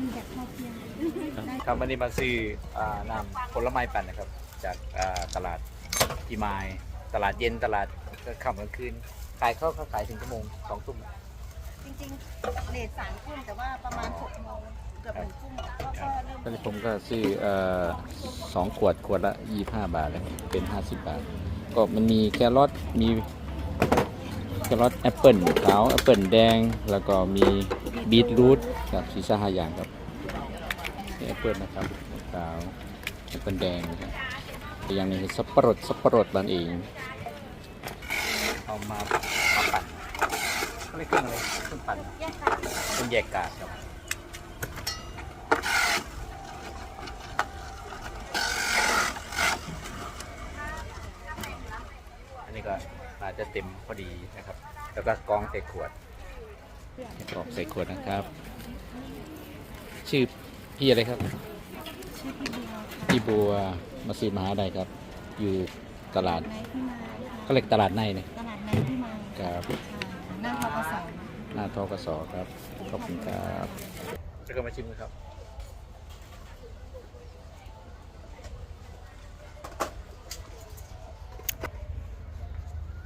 อยู่แบบพอเพียงได้ครับวันนี้มาซื้ออ่าน้ำผลไม้ปั่นนะครับ จากอ่าตลาดพิมายตลาดเย็นตลาดค่ำกลางคืนขายเข้าเขาขายถึงชั่วโมงสองทุ่ม จริงๆเลทสามทุ่มแต่ว่าประมาณหกโมงเกือบหนึ่งทุ่มก็ก็เริ่ม ตอนนี้ผมก็ซื้อเอ่อสองขวดขวดละยี่ห้าบาทเลยเป็นห้าสิบบาท ก็มันมีแครอทมีแครอทแอปเปิลขาวแอปเปิลแดงแล้วก็มี บีทรูทครับสีชาหายางครับแอปเปิลนะครับขาวแอปเปิลแดงนะครับอย่างนึงคือสับปะรดสับปะรดบ้านเองเอามามาปั่นก็เลยเครื่องอะไรเครื่องปั่นเป็นแยกกากครับอันนี้ก็อาจจะเต็มพอดีนะครับ แล้วก็กองใส่ขวด กรองใส่ขวดนะครับ ชื่อพี่อะไรครับ ชื่อพี่บัวค่ะพี่บัวมาซื้อมาหาได้ครับ อยู่ตลาดในที่มาค่ะก็เรียกตลาดในเนี่ยตลาดในที่มาครับค่ะหน้าทกศหน้าทกสครับ ขอบคุณครับจะก็มาชิมครับ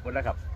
หมดแล้วครับ